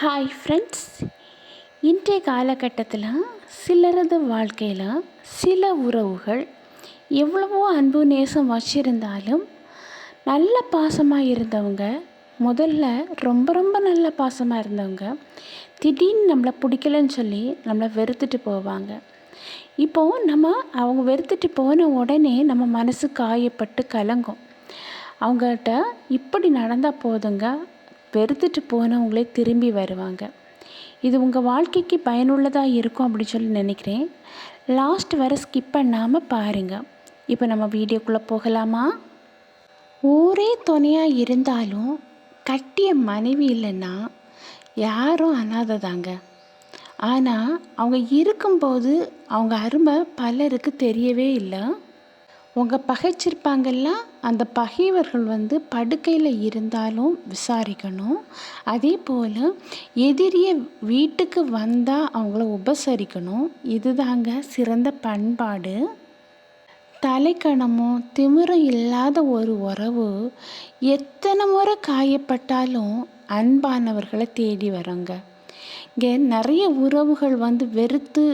Hi friends இன்றைய காலகட்டத்தில் சிலரது வாழ்க்கையில் சில உறவுகள் எவ்வளவோ அன்பு நேசம் வச்சுருந்தாலும் நல்ல பாசமாக இருந்தவங்க முதல்ல ரொம்ப ரொம்ப நல்ல பாசமாக இருந்தவங்க திடீர்னு நம்மளை பிடிக்கலன்னு சொல்லி நம்மளை வெறுத்துட்டு போவாங்க. இப்போது நம்ம அவங்க வெறுத்துட்டு போன உடனே நம்ம மனசு காயப்பட்டு கலங்கும். அவங்ககிட்ட இப்படி நடந்தால் போதுங்க வெறுத்துட்டு போனவங்களே திரும்பி வருவாங்க. இது உங்கள் வாழ்க்கைக்கு பயனுள்ளதாக இருக்கும் அப்படின்னு சொல்லி நினைக்கிறேன். லாஸ்ட் வர ஸ்கிப் பண்ணாமல் பாருங்கள் இப்போ நம்ம வீடியோக்குள்ளே போகலாமா? ஊரே துணையாக இருந்தாலும் கட்டிய மனைவி இல்லைன்னா யாரும் அனாதை தாங்க ஆனால் அவங்க இருக்கும்போது அவங்க அருமை பலருக்கு தெரியவே இல்லை. உங்கள் பகைச்சிருப்பாங்கல்ல? அந்த பகைவர்கள் வந்து படுக்கையில் இருந்தாலும் விசாரிக்கணும். அதே போல் எதிரியை வீட்டுக்கு வந்தால் அவங்கள உபசரிக்கணும். இதுதாங்க சிறந்த பண்பாடு. தலைக்கணமும் திமிரும் இல்லாத ஒரு உறவு எத்தனை முறை காயப்பட்டாலும் அன்பானவர்களை தேடி வரோங்க. இங்கே நிறைய உறவுகள் வந்து வெறுத்து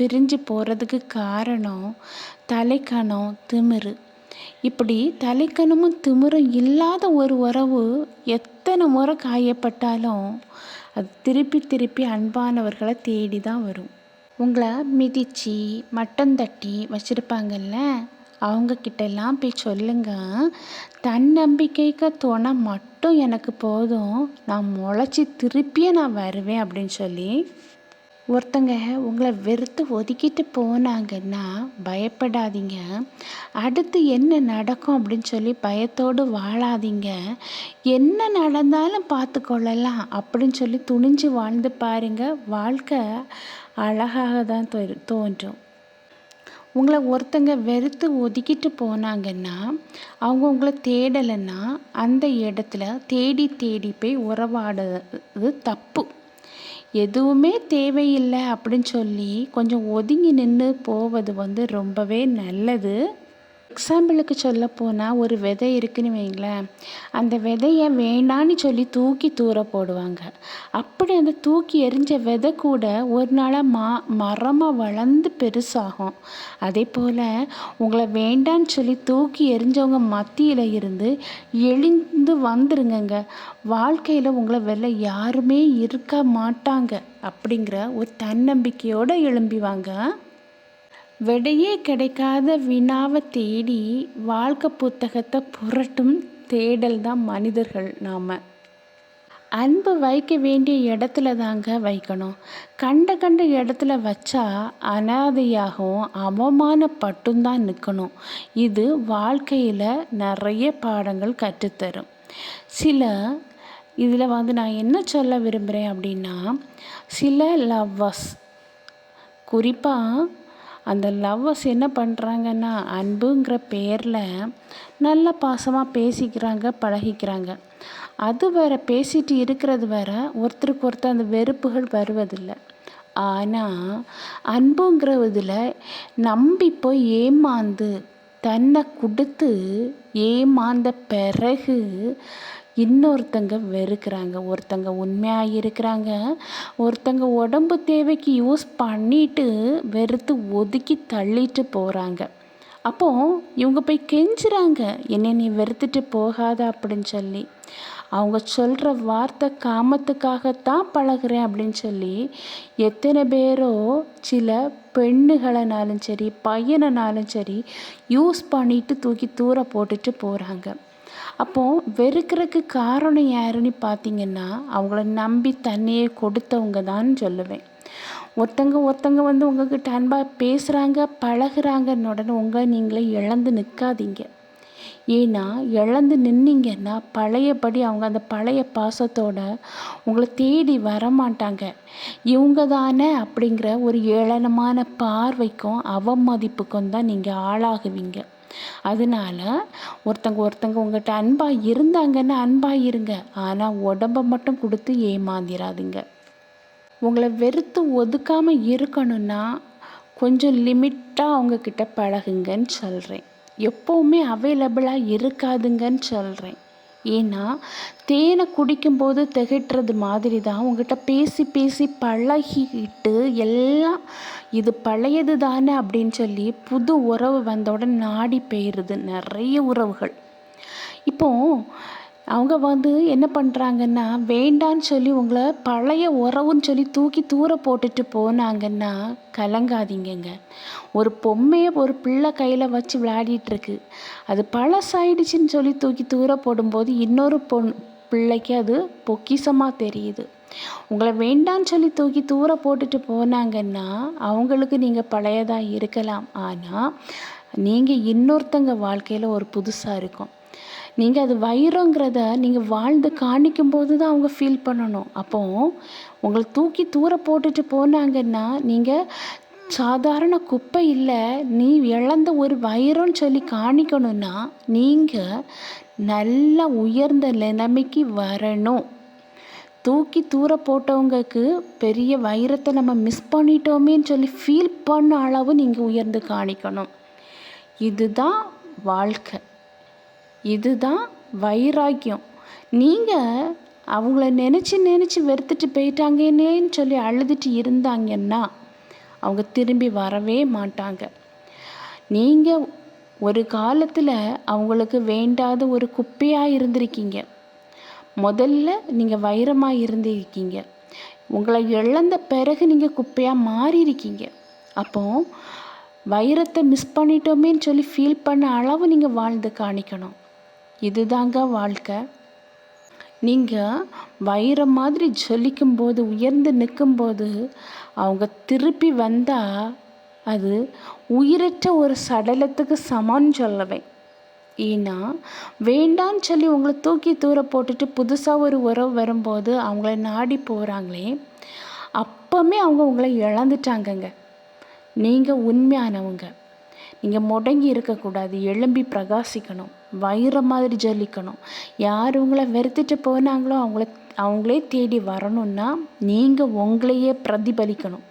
பிரிஞ்சு போகிறதுக்கு காரணம் தலைக்கணம் திமிரு. இப்படி தலைக்கணமும் திமிரும் இல்லாத ஒரு உறவு எத்தனை முறை காயப்பட்டாலும் அது திருப்பி திருப்பி அன்பானவர்களை தேடி தான் வரும். உங்களை மிதித்து மட்டம் தட்டி வச்சுருப்பாங்கல்ல அவங்கக்கிட்டெல்லாம் போய் சொல்லுங்க. தன்னம்பிக்கைக்கு துணை மட்டும் எனக்கு போதும். நான் முளைச்சி திருப்பியே நான் வருவேன் அப்படின்னு சொல்லி ஒருத்தங்க உங்களை வெறுத்து ஒதுக்கிட்டு போனாங்கன்னா பயப்படாதீங்க. அடுத்து என்ன நடக்கும் அப்படின்னு சொல்லி பயத்தோடு வாழாதீங்க. என்ன நடந்தாலும் பார்த்து கொள்ளலாம் அப்படின்னு சொல்லி துணிஞ்சு வாழ்ந்து பாருங்க. வாழ்க்கை அழகாக தான் தோன்றும். உங்களை ஒருத்தங்க வெறுத்து ஒதுக்கிட்டு போனாங்கன்னா அவங்க உங்களை தேடலைன்னா அந்த இடத்துல தேடி தேடி போய் உறவாடுறது தப்பு. எதுவுமே தேவையில்லை அப்படின்னு சொல்லி கொஞ்சம் ஒதுங்கி நின்று போவது வந்து ரொம்பவே நல்லது. எக்ஸாம்பிளுக்கு சொல்ல போனால் ஒரு விதை இருக்குன்னு வைங்களேன். அந்த விதையை வேண்டான்னு சொல்லி தூக்கி தூர போடுவாங்க. அப்படி அந்த தூக்கி எரிஞ்ச விதை கூட ஒரு நாளாக மா மரமாக வளர்ந்து பெருசாகும். அதே போல் உங்களை வேண்டான்னு சொல்லி தூக்கி எரிஞ்சவங்க மத்தியில் இருந்து எழுந்து வந்துருங்கங்க. வாழ்க்கையில் உங்களை வெளில யாருமே இருக்க மாட்டாங்க அப்படிங்கிற ஒரு தன்னம்பிக்கையோடு எழும்பிவாங்க விடையே கிடைக்காத வினாவை தேடி வாழ்க்கை புத்தகத்தை புரட்டும் தேடல் தான் மனிதர்கள் நாம். அன்பு வைக்க வேண்டிய இடத்துல தாங்க வைக்கணும். கண்ட கண்ட இடத்துல வச்சா அனாதையாகவும் அவமானப்பட்டும் தான் நிற்கணும். இது வாழ்க்கையில் நிறைய பாடங்கள் கற்றுத்தரும். சில இதில் வந்து நான் என்ன சொல்ல விரும்புகிறேன் அப்படின்னா சில லவ்வர்ஸ் குறிப்பாக அந்த லவ்வர்ஸ் என்ன பண்ணுறாங்கன்னா அன்புங்கிற பேரில் நல்ல பாசமாக பேசிக்கிறாங்க பழகிக்கிறாங்க. அது வேற பேசிட்டு இருக்கிறது வேற ஒருத்தருக்கு ஒருத்தர் அந்த வெறுப்புகள் வருவதில்லை. ஆனால் அன்புங்கிற இதில் நம்பி போய் ஏமாந்து தன்னை கொடுத்து ஏமாந்த பிறகு இன்னொருத்தங்க வெறுக்கிறாங்க ஒருத்தங்க உண்மையாக இருக்கிறாங்க ஒருத்தங்க உடம்பு தேவைக்கு யூஸ் பண்ணிட்டு வெறுத்து ஒதுக்கி தள்ளிட்டு போகிறாங்க அப்போது இவங்க போய் கெஞ்சுறாங்க என்னை நீ வெறுத்துட்டு போகாத அப்படின்னு சொல்லி. அவங்க சொல்கிற வார்த்தை காமத்துக்காகத்தான் பழகிறேன் அப்படின்னு சொல்லி எத்தனை பேரோ சில பெண்ணுகளைனாலும் சரி பையனைனாலும் சரி யூஸ் பண்ணிட்டு தூக்கி தூர போட்டுட்டு போகிறாங்க அப்போது வெறுக்கிறதுக்கு காரணம் யாருன்னு பார்த்தீங்கன்னா அவங்கள நம்பி தண்ணியை கொடுத்தவங்க தான் சொல்லுவேன். ஒருத்தங்க ஒருத்தங்க வந்து உங்ககிட்ட அன்பாக பேசுகிறாங்க பழகிறாங்கன்னு உடனே உங்களை நீங்களே இழந்து நிற்காதீங்க ஏன்னா இழந்து நின்னீங்கன்னா பழையபடி அவங்க அந்த பழைய பாசத்தோட உங்களை தேடி வரமாட்டாங்க. இவங்க தானே அப்படிங்கிற ஒரு ஏளனமான பார்வைக்கும் அவமதிப்புக்கும் தான் நீங்கள் ஆளாகுவீங்க. அதனால ஒருத்தங்க ஒருத்தங்க உங்கள்கிட்ட அன்பாக இருந்தாங்கன்னா அன்பாக இருங்க. ஆனால் உடம்ப மட்டும் கொடுத்து ஏமாந்திராதுங்க. உங்களை வெறுத்து ஒதுக்காமல் இருக்கணும்னா கொஞ்சம் லிமிட்டாக அவங்கக்கிட்ட பழகுங்கன்னு சொல்கிறேன் எப்போவுமே அவைலபிளாக இருக்காதுங்கன்னு சொல்கிறேன் ஏன்னா தேனை குடிக்கும்போது திகட்டுறது மாதிரி தான் உங்ககிட்ட பேசி பேசி பழகிக்கிட்டு எல்லாம் இது பழையது தானே அப்படின்னு சொல்லி புது உறவு வந்தவுடன் நாடி போயிடுது நிறைய உறவுகள். இப்போது அவங்க வந்து என்ன பண்ணுறாங்கன்னா வேண்டான்னு சொல்லி உங்களை பழைய உறவுன்னு சொல்லி தூக்கி தூர போட்டுட்டு போனாங்கன்னா கலங்காதீங்கங்க. ஒரு பொம்மையை ஒரு பிள்ளை கையில் வச்சு விளையாடிட்டுருக்கு அது பழசாயிடுச்சுன்னு சொல்லி தூக்கி தூர போடும்போது இன்னொரு பொன் பிள்ளைக்கு அது பொக்கிசமாக தெரியுது. உங்களை வேண்டான்னு சொல்லி தூக்கி தூர போட்டுட்டு போனாங்கன்னா அவங்களுக்கு நீங்கள் பழையதாக இருக்கலாம். ஆனால் நீங்கள் இன்னொருத்தங்க வாழ்க்கையில் ஒரு புதுசாக இருக்கும். நீங்கள் அது வைரங்கிறத நீங்கள் வாழ்ந்து காணிக்கும் போது தான் அவங்க ஃபீல் பண்ணணும். அப்போது உங்களை தூக்கி தூர போட்டுட்டு போனாங்கன்னா நீங்கள் சாதாரண குப்பை இல்லை நீ இழந்த ஒரு வைரம்னு சொல்லி காணிக்கணும்னா நீங்கள் நல்லா உயர்ந்த நிலைமைக்கு வரணும். தூக்கி தூர போட்டவங்களுக்கு பெரிய வைரத்தை நம்ம மிஸ் பண்ணிட்டோமேன்னு சொல்லி ஃபீல் பண்ண அளவு நீங்கள் உயர்ந்து காணிக்கணும். இதுதான் வாழ்க்கை. இதுதான் வைராக்கியம். நீங்கள் அவங்கள நினச்சி நினச்சி வெறுத்துட்டு போயிட்டாங்கன்னேன்னு சொல்லி அழுதுட்டு இருந்தாங்கன்னா அவங்க திரும்பி வரவே மாட்டாங்க. நீங்கள் ஒரு காலத்தில் அவங்களுக்கு வேண்டாத ஒரு குப்பையாக இருந்திருக்கீங்க. முதல்ல நீங்கள் வைரமாக இருந்திருக்கீங்க. உங்களை இழந்த பிறகு நீங்கள் குப்பையாக மாறியிருக்கீங்க. அப்போது வைரத்தை மிஸ் பண்ணிட்டோமேன்னு சொல்லி ஃபீல் பண்ண அளவு நீங்கள் வாழ்ந்து காணிக்கணும். இதுதாங்க வாழ்க்கை. நீங்கள் வைரம் மாதிரி ஜொலிக்கும்போது உயர்ந்து நிற்கும்போது அவங்க திருப்பி வந்தால் அது உயிரற்ற ஒரு சடலத்துக்கு சமான்னு சொல்லவேன். ஏன்னா வேண்டான்னு சொல்லி உங்களை தூக்கி தூர போட்டுட்டு புதுசாக ஒரு உறவு வரும்போது அவங்கள நாடி போகிறாங்களே அப்போவுமே அவங்க உங்களை இழந்துட்டாங்கங்க. நீங்கள் உண்மையானவங்க. நீங்கள் முடங்கி இருக்கக்கூடாது எழும்பி பிரகாசிக்கணும் வைரம் மாதிரி ஜொலிக்கணும். யார் உங்களை வெறுத்துட்டு போனாங்களோ அவங்கள அவங்களே தேடி வரணும்னா நீங்கள் உங்களையே பிரதிபலிக்கணும்.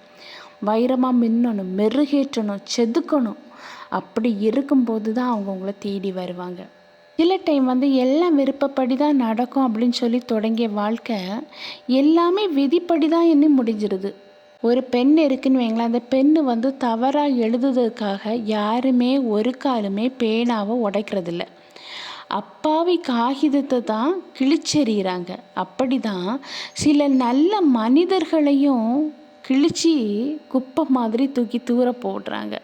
வைரமாக மின்னணும் மெருகேற்றணும் செதுக்கணும். அப்படி இருக்கும்போது தான் அவங்க உங்களை தேடி வருவாங்க. சில டைம் வந்து எல்லாம் விருப்பப்படி தான் நடக்கும் அப்படின்னு சொல்லி தொடங்கிய வாழ்க்கை எல்லாமே விதிப்படி தான் என்ன முடிஞ்சிருது. ஒரு பெண் இருக்குன்னு வைங்களேன் அந்த பெண் வந்து தவறாக எழுதுறதுக்காக யாருமே ஒரு காலுமே பேனாவை உடைக்கிறதில்ல. அப்பாவி காகிதத்தை தான் கிழிச்செறிகிறாங்க. அப்படி தான் சில நல்ல மனிதர்களையும் கிழிச்சி குப்பை மாதிரி தூக்கி தூர போடுறாங்க.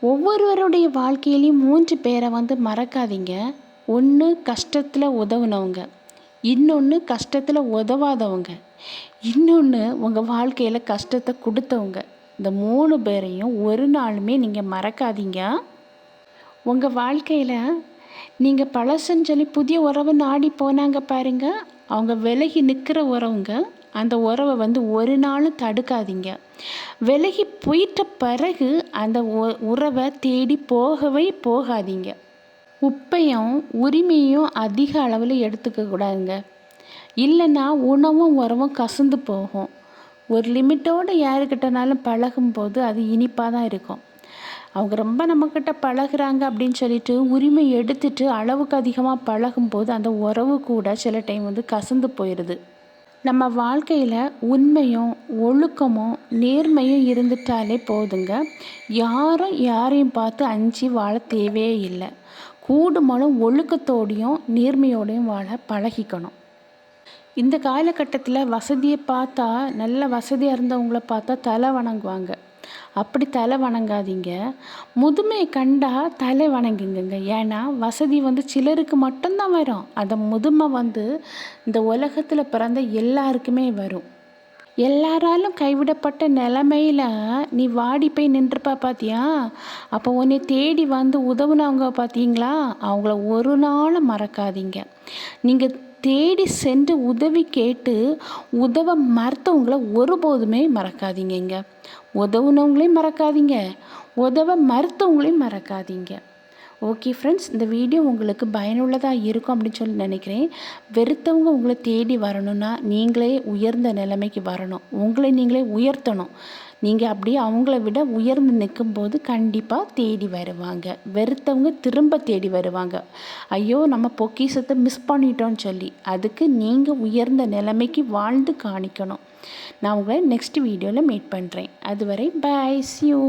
ஒவ்வொருவருடைய வாழ்க்கையிலையும் மூன்று பேரை வந்து மறக்காதீங்க. ஒன்று கஷ்டத்தில் உதவுனவங்க. இன்னொன்று கஷ்டத்தில் உதவாதவங்க. இன்னொன்று உங்கள் வாழ்க்கையில் கஷ்டத்தை கொடுத்தவங்க. இந்த மூணு பேரையும் ஒரு நாளுமே நீங்கள் மறக்காதீங்க. உங்கள் வாழ்க்கையில் நீங்கள் பழசுன்னு சொல்லி புதிய உறவு நாடி போனாங்க பாருங்க. அவங்க விலகி நிற்கிற உறவுங்க. அந்த உறவை வந்து ஒரு நாளும் தடுக்காதீங்க. விலகி போயிட்ட பிறகு அந்த உறவை தேடி போகவே போகாதீங்க. உப்பையும் உரிமையும் அதிக அளவில் எடுத்துக்க கூடாதுங்க. இல்லைன்னா உணவும் உறவும் கசந்து போகும். ஒரு லிமிட்டோடு யாருக்கிட்டனாலும் பழகும்போது அது இனிப்பாக தான் இருக்கும். அவங்க ரொம்ப நம்மக்கிட்ட பழகுறாங்க அப்படின்னு சொல்லிட்டு உரிமை எடுத்துட்டு அளவுக்கு அதிகமாக பழகும்போது அந்த உறவு கூட சில டைம் வந்து கசந்து போயிடுது நம்ம வாழ்க்கையில் உண்மையும் ஒழுக்கமும் நேர்மையும் இருந்துட்டாலே போதுங்க. யாரும் யாரையும் பார்த்து அஞ்சு வாழ தேவையே இல்லை. கூடுமலும் ஒழுக்கத்தோடையும் நேர்மையோடையும் வாழ பழகிக்கணும். இந்த காலகட்டத்தில் வசதியை பார்த்தா நல்ல வசதியாக இருந்தவங்கள பார்த்தா தலை வணங்குவாங்க. அப்படி தலை வணங்காதீங்க. முதுமையை கண்டா தலை வணங்குங்க ஏன்னா வசதி வந்து சிலருக்கு மட்டும்தான் வரும். அந்த முதுமை வந்து இந்த உலகத்தில் பிறந்த எல்லாருக்குமே வரும். எல்லாராலும் கைவிடப்பட்ட நிலமையில நீ வாடி போய் நின்றுப்பா பார்த்தியா அப்போ உன்னை தேடி வந்து உதவுனவங்க பார்த்தீங்களா அவங்கள ஒரு நாளும் மறக்காதீங்க. நீங்கள் தேடி சென்று உதவி கேட்டு உதவ மறுத்தவங்கள ஒருபோதுமே மறக்காதீங்க உதவுனவங்களையும் மறக்காதீங்க. உதவ மறுத்தவங்களையும் மறக்காதீங்க. ஓகே ஃப்ரெண்ட்ஸ் இந்த வீடியோ உங்களுக்கு பயனுள்ளதாக இருக்கும் அப்படின்னு சொல்லி நினைக்கிறேன். வெறுத்தவங்க உங்களை தேடி வரணும்னா நீங்களே உயர்ந்த நிலைமைக்கு வரணும். உங்களை நீங்களே உயர்த்தணும். நீங்கள் அப்படியே அவங்கள விட உயர்ந்து நிற்கும்போது கண்டிப்பாக தேடி வருவாங்க. வெறுத்தவங்க திரும்ப தேடி வருவாங்க. ஐயோ நம்ம பொக்கிஷத்தை மிஸ் பண்ணிட்டோம்னு சொல்லி. அதுக்கு நீங்கள் உயர்ந்த நிலைமைக்கு வாழ்ந்து காணிக்கணும். நான் உங்களை நெக்ஸ்ட் வீடியோவில் மீட் பண்ணுறேன் அதுவரை பாய் யூ